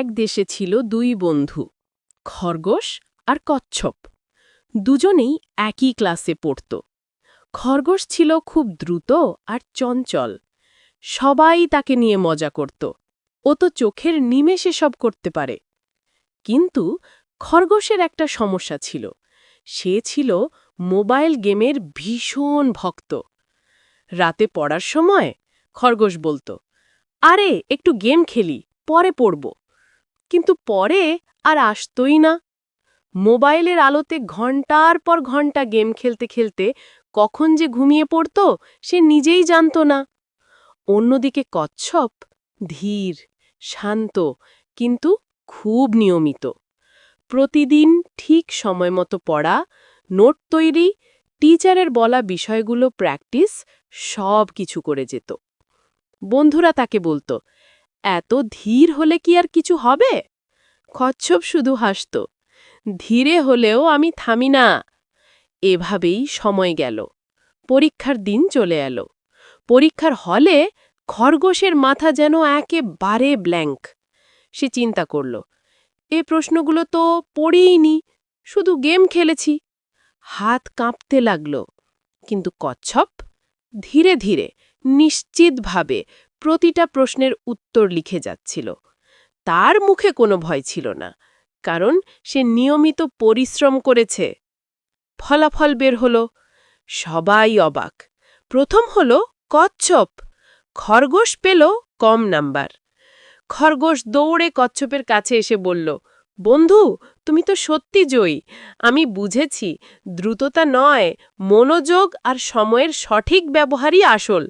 এক দেশে ছিল দুই বন্ধু, খরগোশ আর কচ্ছপ। দুজনেই একই ক্লাসে পড়ত। খরগোশ ছিল খুব দ্রুত আর চঞ্চল। সবাই তাকে নিয়ে মজা করত। ও তো চোখের নিমেষে সব করতে পারে। কিন্তু খরগোশের একটা সমস্যা ছিল। সে ছিল মোবাইল গেমের ভীষণ ভক্ত। রাতে পড়ার সময় খরগোশ বলতো, আরে, একটু গেম খেলি, পরে পড়ব। কিন্তু পরে আর আসতই না। মোবাইলের আলোতে ঘণ্টার পর ঘণ্টা গেম খেলতে খেলতে কখন যে ঘুমিয়ে পড়ত সে নিজেই জানত না। অন্যদিকে কচ্ছপ ধীর, শান্ত, কিন্তু খুব নিয়মিত। প্রতিদিন ঠিক সময় মতো পড়া, নোট তৈরি, টিচারের বলা বিষয়গুলো প্র্যাকটিস সব কিছু করে যেত। বন্ধুরা তাকে বলতো এত ধীর হলে কি আর কিছু হবে? কচ্ছপ শুধু হাসত, ধীরে হলেও আমি থামি না। এভাবেই সময় গেল, পরীক্ষার দিন চলে এলো। পরীক্ষার হলে খরগোশের মাথা যেন একেবারে ব্ল্যাঙ্ক। সে চিন্তা করল, এ প্রশ্নগুলো তো পড়েইনি, শুধু গেম খেলেছি। হাত কাঁপতে লাগল, কিন্তু কচ্ছপ ধীরে ধীরে নিশ্চিতভাবে প্রতিটা প্রশ্নের উত্তর লিখে যাচ্ছিল। তার মুখে কোনো ভয় ছিল না, কারণ সে নিয়মিত পরিশ্রম করেছে। ফলাফল বের হল, সবাই অবাক। প্রথম হল কচ্ছপ। খরগোশ পেল কম নাম্বার। খরগোশ দৌড়ে কচ্ছপের কাছে এসে বলল, বন্ধু, তুমি তো সত্যি জয়ী। আমি বুঝেছি, দ্রুততা নয়, মনোযোগ আর সময়ের সঠিক ব্যবহারই আসল।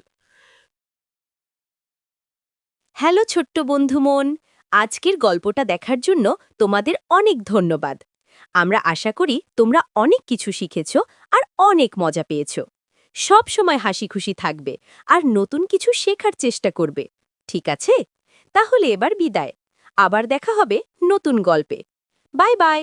হ্যালো ছোট্ট বন্ধু মন, আজকের গল্পটা দেখার জন্য তোমাদের অনেক ধন্যবাদ। আমরা আশা করি তোমরা অনেক কিছু শিখেছ আর অনেক মজা পেয়েছ। সব সময় হাসি খুশি থাকবে আর নতুন কিছু শেখার চেষ্টা করবে, ঠিক আছে? তাহলে এবার বিদায়। আবার দেখা হবে নতুন গল্পে। Bye bye!